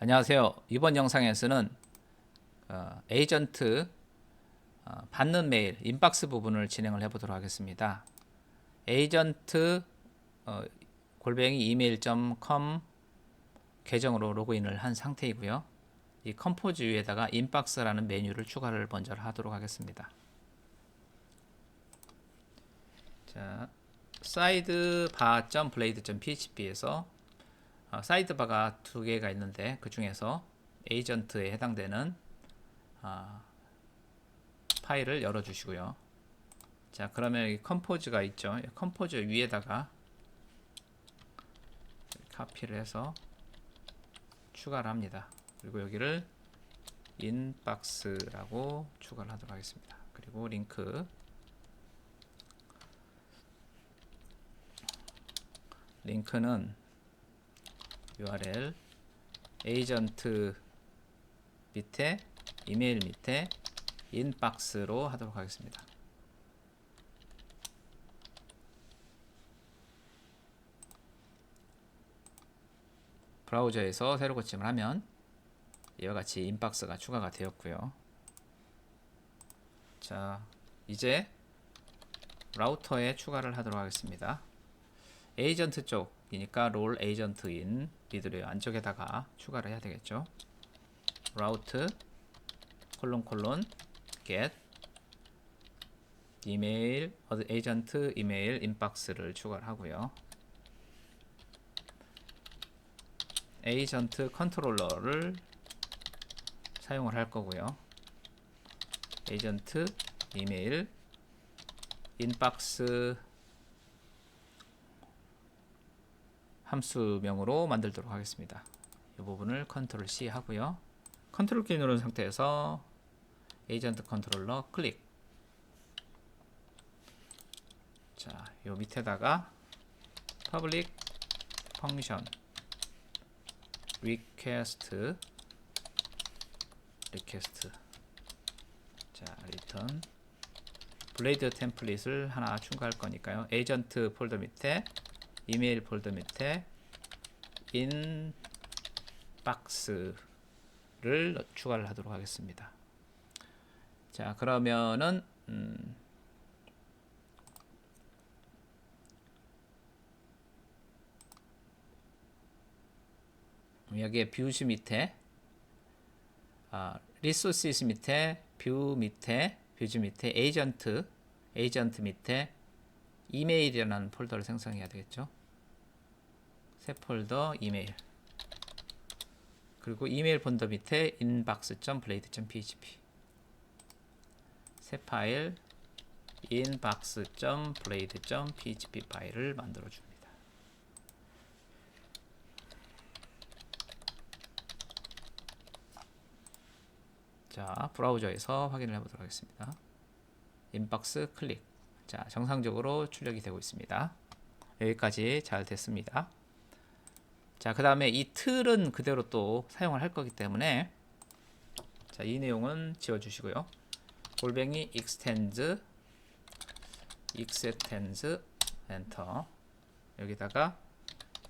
안녕하세요. 이번 영상에서는 어, 에이전트 어, 받는 메일 인박스 부분을 진행을 해보도록 하겠습니다. 에이전트 어, 골뱅이 이메일.com 계정으로 로그인을 한 상태이고요. 이 컴포즈 위에다가 인박스라는 메뉴를 추가를 먼저 하도록 하겠습니다. 자, sidebar.blade.php에서 어, 사이드바가 두 개가 있는데 그 중에서 에이전트에 해당되는 어, 파일을 열어주시고요. 자 그러면 이 컴포즈가 있죠. 컴포즈 위에다가 카피를 해서 추가를 합니다. 그리고 여기를 인박스라고 추가를 하도록 하겠습니다. 그리고 링크 링크는 URL 에이전트 밑에 이메일 밑에 인박스로 하도록 하겠습니다. 브라우저에서 새로 고침을 하면 이와 같이 인박스가 추가가 되었고요. 자, 이제 라우터에 추가를 하도록 하겠습니다. 에이전트 쪽 이니까 롤 에이전트인 리드레 안쪽에다가 추가를 해야 되겠죠. 라우트 콜론 콜론 get 이메일 에이전트 이메일 인박스를 추가를 하고요. 에이전트 컨트롤러를 사용을 할 거고요. 에이전트 이메일 인박스 함수명으로 만들도록 하겠습니다. 이 부분을 컨트롤 C 하고요. 컨트롤 키 누른 상태에서 에이전트 컨트롤러 클릭. 자, 요 밑에다가 public function request request 자, return 블레이드 템플릿을 하나 추가할 거니까요. 에이전트 폴더 밑에 이메일 폴더 밑에 인박스를 추가를 하도록 하겠습니다. 자 그러면은 음 여기에 뷰즈 밑에 아, 리소시스 밑에 뷰 밑에 뷰즈 밑에 에이전트 에이전트 밑에 이메일이라는 폴더를 생성해야 되겠죠. 새 폴더 이메일 그리고 이메일 폴더 밑에 inbox.blade.php 새 파일 inbox.blade.php 파일을 만들어 줍니다. 자, 브라우저에서 확인을 해 보도록 하겠습니다. 인박스 클릭. 자, 정상적으로 출력이 되고 있습니다. 여기까지 잘 됐습니다. 자, 그 다음에 이 틀은 그대로 또 사용을 할 거기 때문에 자, 이 내용은 지워주시고요. 골뱅이 extends extends 엔터 여기다가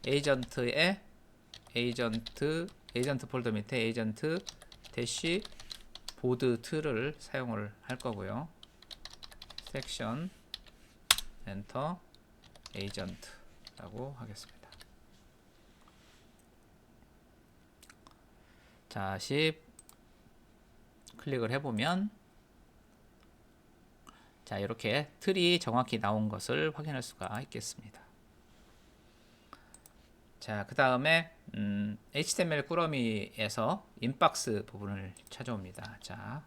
에이전트의 에이전트 에이전트 폴더 밑에 에이전트 대시 보드 틀을 사용을 할 거고요. 섹션 엔터 에이전트라고 하겠습니다. 자, 10 클릭을 해보면 자, 이렇게 틀이 정확히 나온 것을 확인할 수가 있겠습니다. 자, 그 다음에 음, HTML 꾸러미에서 인박스 부분을 찾아옵니다. 자,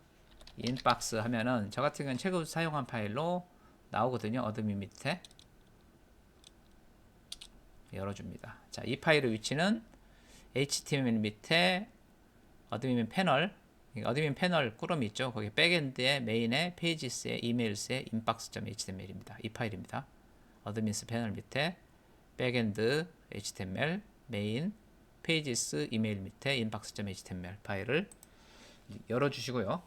인박스 하면은 저 같은 경우는 최근 사용한 파일로 나오거든요. 어드민 밑에 열어줍니다. 자, 이 파일의 위치는 HTML 밑에 어드민 패널 어드민 패널 꾸러미 있죠. 거기 백엔드에 메인에 페이지스에 이메일스에 inbox.html입니다. 이 파일입니다. 어드민스 패널 밑에 백엔드 html 메인 페이지스 이메일 밑에 inbox.html 파일을 열어 주시고요.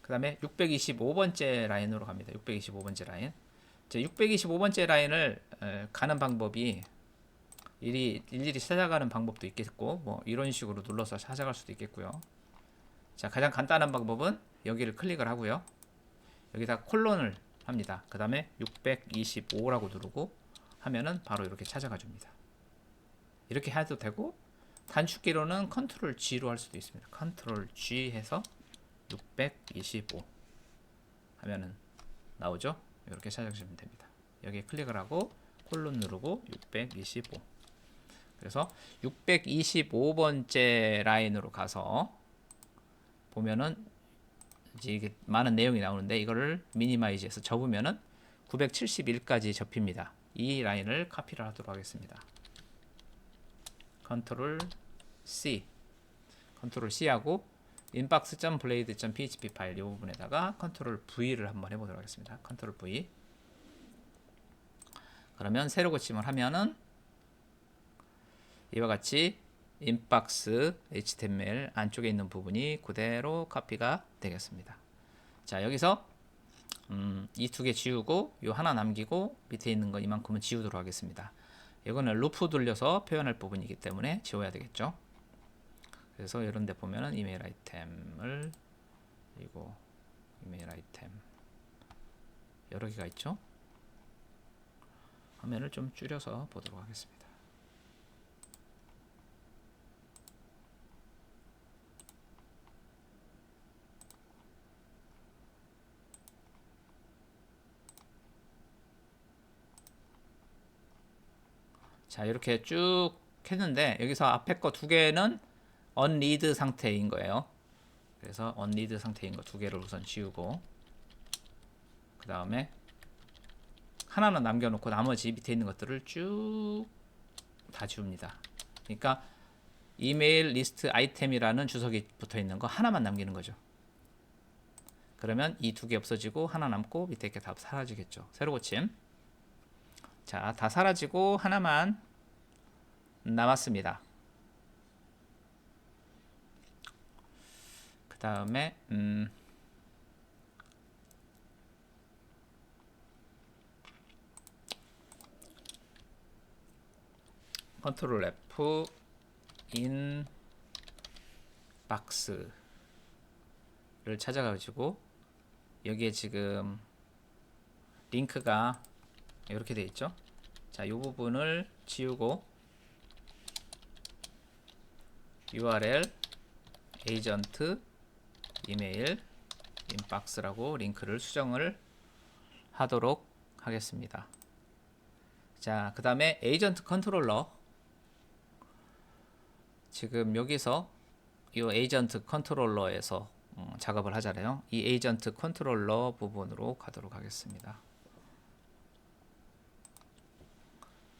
그 다음에 625번째 라인으로 갑니다. 625번째 라인. 625번째 라인을 가는 방법이 일이 일일이 찾아가는 방법도 있겠고 뭐 이런 식으로 눌러서 찾아갈 수도 있겠고요. 자 가장 간단한 방법은 여기를 클릭을 하고요. 여기다 콜론을 합니다. 그 다음에 625라고 누르고 하면은 바로 이렇게 찾아가 줍니다. 이렇게 해도 되고 단축키로는 컨트롤 G로 할 수도 있습니다. 컨트롤 G 해서 625 하면은 나오죠? 이렇게 찾아주시면 됩니다. 여기에 클릭을 하고 콜론 누르고 625 그래서 625번째 라인으로 가서 보면은 이제 이게 많은 내용이 나오는데 이거를 미니마이즈해서 접으면은 971까지 접힙니다. 이 라인을 카피를 하도록 하겠습니다. 컨트롤 C 컨트롤 C하고 inbox.blade.php 파일 이 부분에다가 컨트롤 V를 한번 해보도록 하겠습니다. 컨트롤 V 그러면 새로 고침을 하면은 이와 같이 inbox html 안쪽에 있는 부분이 그대로 카피가 되겠습니다. 자 여기서 음, 이 두 개 지우고 요 하나 남기고 밑에 있는 거 이만큼은 지우도록 하겠습니다. 이거는 루프 돌려서 표현할 부분이기 때문에 지워야 되겠죠. 그래서 이런 데 보면은 이메일 아이템을 그리고 이메일 아이템 여러 개가 있죠. 화면을 좀 줄여서 보도록 하겠습니다. 자 이렇게 쭉 했는데 여기서 앞에 거 두 개는 unread 상태인 거예요. 그래서 unread 상태인 거 두 개를 우선 지우고 그 다음에 하나는 남겨놓고 나머지 밑에 있는 것들을 쭉 다 지웁니다. 그러니까 이메일 리스트 아이템이라는 주석이 붙어 있는 거 하나만 남기는 거죠. 그러면 이 두 개 없어지고 하나 남고 밑에 게 다 사라지겠죠. 새로 고침. 자, 다 사라지고 하나만 남았습니다. 그 다음에 음, 컨트롤 F 인 박스를 찾아가지고 여기에 지금 링크가 이렇게 되어 있죠. 자, 이 부분을 지우고 URL 에이전트 이메일 인박스라고 링크를 수정을 하도록 하겠습니다. 자, 그 다음에 에이전트 컨트롤러 지금 여기서 이 에이전트 컨트롤러에서 음, 작업을 하잖아요. 이 에이전트 컨트롤러 부분으로 가도록 하겠습니다.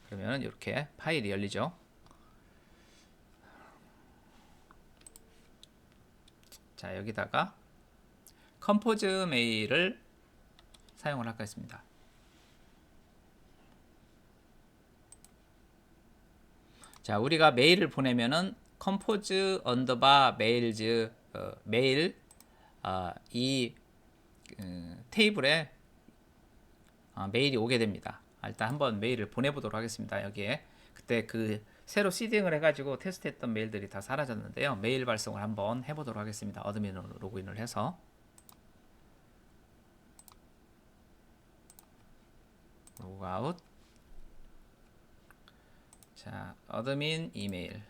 그러면 이렇게 파일이 열리죠. 자 여기다가 컴포즈 메일을 사용을 하겠습니다. 자 우리가 메일을 보내면은 컴포즈 언더바 메일즈 어, 메일 어, 이 음, 테이블에 어, 메일이 오게 됩니다. 아, 일단 한번 메일을 보내보도록 하겠습니다. 여기에 그때 그 새로 시딩을 해가지고 테스트했던 메일들이 다 사라졌는데요. 메일 발송을 한번 해보도록 하겠습니다. 어드민으로 로그인을 해서 로그아웃 자 어드민 이메일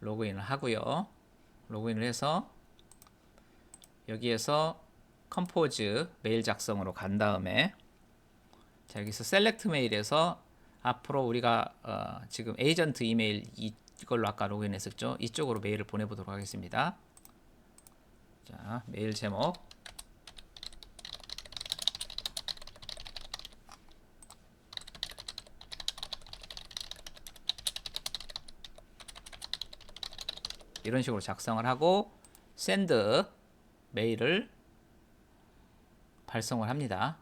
로그인을 하고요. 로그인을 해서 여기에서 컴포즈 메일 작성으로 간 다음에 자 여기서 셀렉트 메일에서 앞으로 우리가 어, 지금 에이전트 이메일 이걸로 아까 로그인했었죠? 이쪽으로 메일을 보내보도록 하겠습니다. 자 메일 제목. 이런 식으로 작성을 하고 샌드 메일을 발송을 합니다.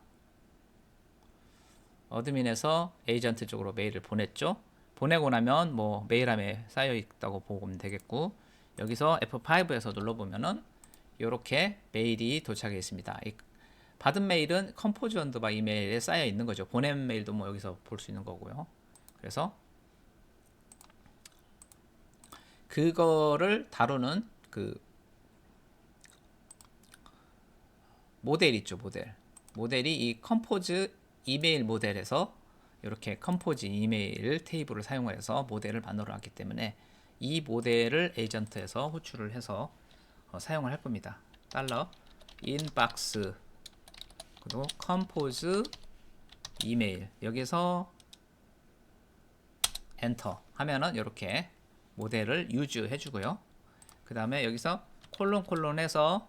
어드민에서 에이전트 쪽으로 메일을 보냈죠. 보내고 나면 뭐 메일함에 쌓여 있다고 보면 되겠고 여기서 F5에서 눌러보면은 이렇게 메일이 도착해 있습니다. 받은 메일은 컴포즈 언더 바 이메일에 쌓여 있는 거죠. 보낸 메일도 뭐 여기서 볼 수 있는 거고요. 그래서 그거를 다루는 그 모델 있죠, 모델. 모델이 이 컴포즈 이메일 모델에서 이렇게 컴포즈 이메일 테이블을 사용해서 모델을 만들어 놨기 때문에 이 모델을 에이전트에서 호출을 해서 어, 사용을 할 겁니다. 달러 인박스 그리고 컴포즈 이메일 여기서 엔터 하면은 이렇게 모델을 유즈 해주고요. 그 다음에 여기서 콜론 콜론 해서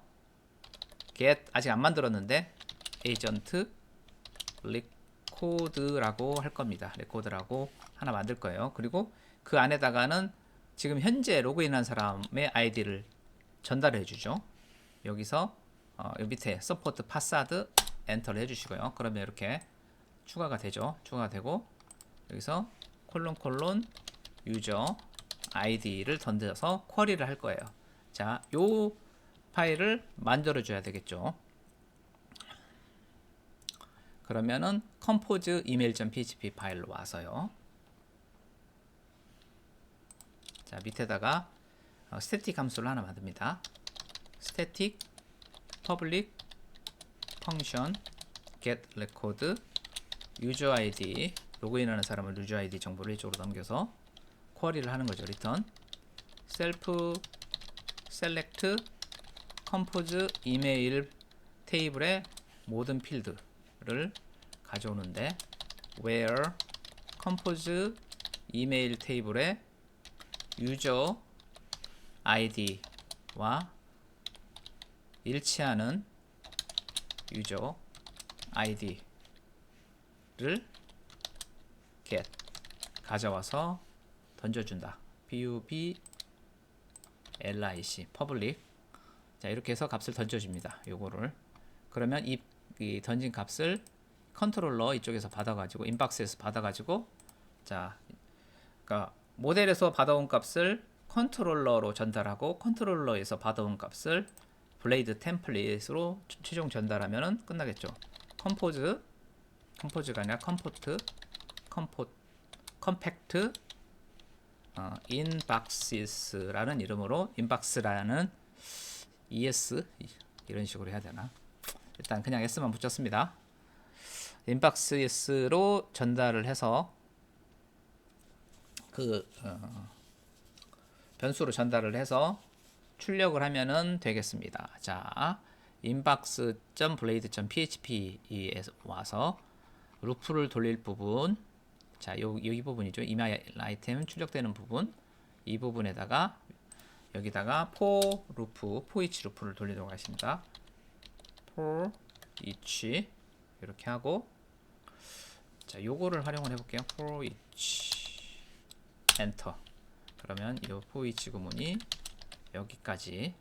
get 아직 안 만들었는데 에이전트 레코드라고 할 겁니다. 레코드라고 하나 만들 거예요. 그리고 그 안에다가는 지금 현재 로그인한 사람의 아이디를 전달해 주죠. 여기서 어, 여 밑에 서포트 파사드 엔터를 해주시고요. 그러면 이렇게 추가가 되죠. 추가가 되고 여기서 콜론 콜론 유저 아이디를 던져서 쿼리를 할 거예요. 자, 요 파일을 만들어 줘야 되겠죠. 그러면은 컴포즈 이메일.php 파일로 와서요. 자, 밑에다가 어, 스태틱 함수를 하나 만듭니다. 스태틱 public function get record user id 로그인하는 사람을 유저 아이디 정보를 이쪽으로 넘겨서 쿼리를 하는 거죠. 리턴 셀프 셀렉트 컴포즈 이메일 테이블의 모든 필드 를 가져오는데 where 컴포즈 이메일 테이블의 유저 아이디와 일치하는 유저 아이디를 get 가져와서 던져준다. pub lic public 자 이렇게 해서 값을 던져줍니다. 요거를 그러면 이, 이 던진 값을 컨트롤러 이쪽에서 받아가지고 인박스에서 받아가지고 자 그러니까 모델에서 받아온 값을 컨트롤러로 전달하고 컨트롤러에서 받아온 값을 블레이드 템플릿으로 최종 전달하면은 끝나겠죠. 컴포즈 컴포즈가 아니라 컴포트 컴포 컴팩트 어, 인박시스라는 이름으로 인박스라는 es 이런 식으로 해야 되나? 일단 그냥 s만 붙였습니다. 인박스로 전달을 해서 그 어, 변수로 전달을 해서 출력을 하면은 되겠습니다. 자, inbox.blade.php에 와서 루프를 돌릴 부분 자, 요, 이 부분이죠. 이메일 아이템 출력되는 부분 이 부분에다가 여기다가 for 루프, each 루프를 돌리도록 하겠습니다. For each 이렇게 하고. 자, 요거를 활용을 해볼게요. for each. 엔터 그러면 이 for each 구문이 여기까지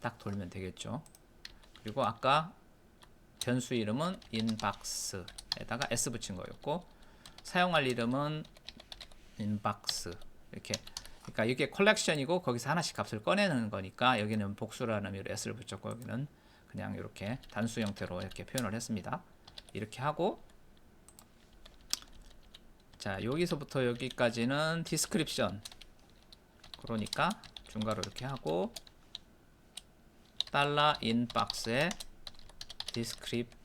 딱 돌면 되겠죠. 그리고 아까 변수 이름은 inbox에다가 s 붙인 거였고 사용할 이름은 inbox. 이렇게 그러니까 이게 컬렉션이고 거기서 하나씩 값을 꺼내는 거니까 여기는 복수라는 의미로 s를 붙였고 여기는 그냥 이렇게 단수 형태로 이렇게 표현을 했습니다. 이렇게 하고 자 여기서부터 여기까지는 디스크립션 그러니까 중괄호 이렇게 하고 달러 인 박스에 descript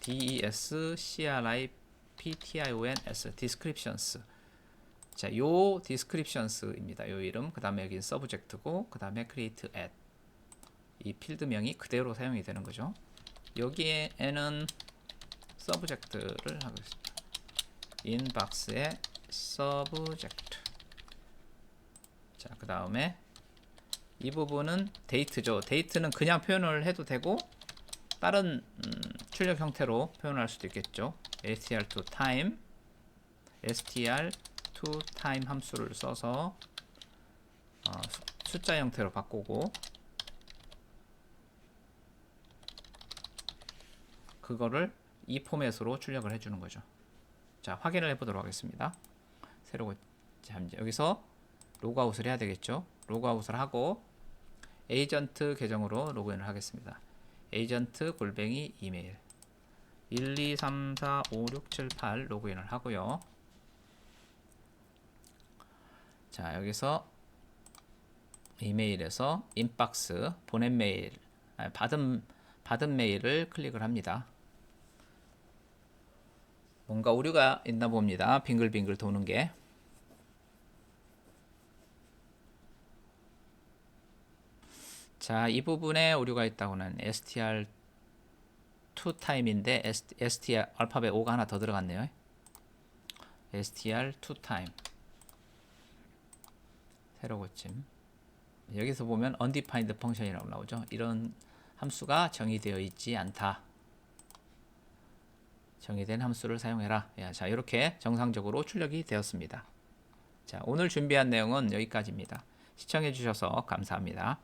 d e s c r i p t i o n s descriptions 자, 요 descriptions입니다. 요 이름. 그다음에 여기 subject고 그다음에 create at 이 필드명이 그대로 사용이 되는 거죠. 여기에는 subject를 하겠습니다. inbox에 subject 자, 그 다음에 이 부분은 데이트죠. 데이트는 그냥 표현을 해도 되고 다른 음, 출력 형태로 표현할 수도 있겠죠. str to time str to time 함수를 써서 어, 숫자 형태로 바꾸고 그거를 이 포맷으로 출력을 해주는 거죠. 자 확인을 해보도록 하겠습니다. 새로 자, 여기서 로그아웃을 해야 되겠죠. 로그아웃을 하고 에이전트 계정으로 로그인을 하겠습니다. 에이전트 골뱅이 이메일 1, 2, 3, 4, 5, 6, 7, 8 로그인을 하고요. 자, 여기서 이메일에서 인박스 보낸 메일 아니, 받은 받은 메일을 클릭을 합니다. 뭔가 오류가 있나 봅니다. 빙글빙글 도는 게. 자, 이 부분에 오류가 있다고는 str 2 time인데 str 알파벳 5가 하나 더 들어갔네요. str 2 time 새로 고침. 여기서 보면 undefined function이라고 나오죠. 이런 함수가 정의되어 있지 않다. 정의된 함수를 사용해라. 야, 자, 이렇게 정상적으로 출력이 되었습니다. 자, 오늘 준비한 내용은 여기까지입니다. 시청해 주셔서 감사합니다.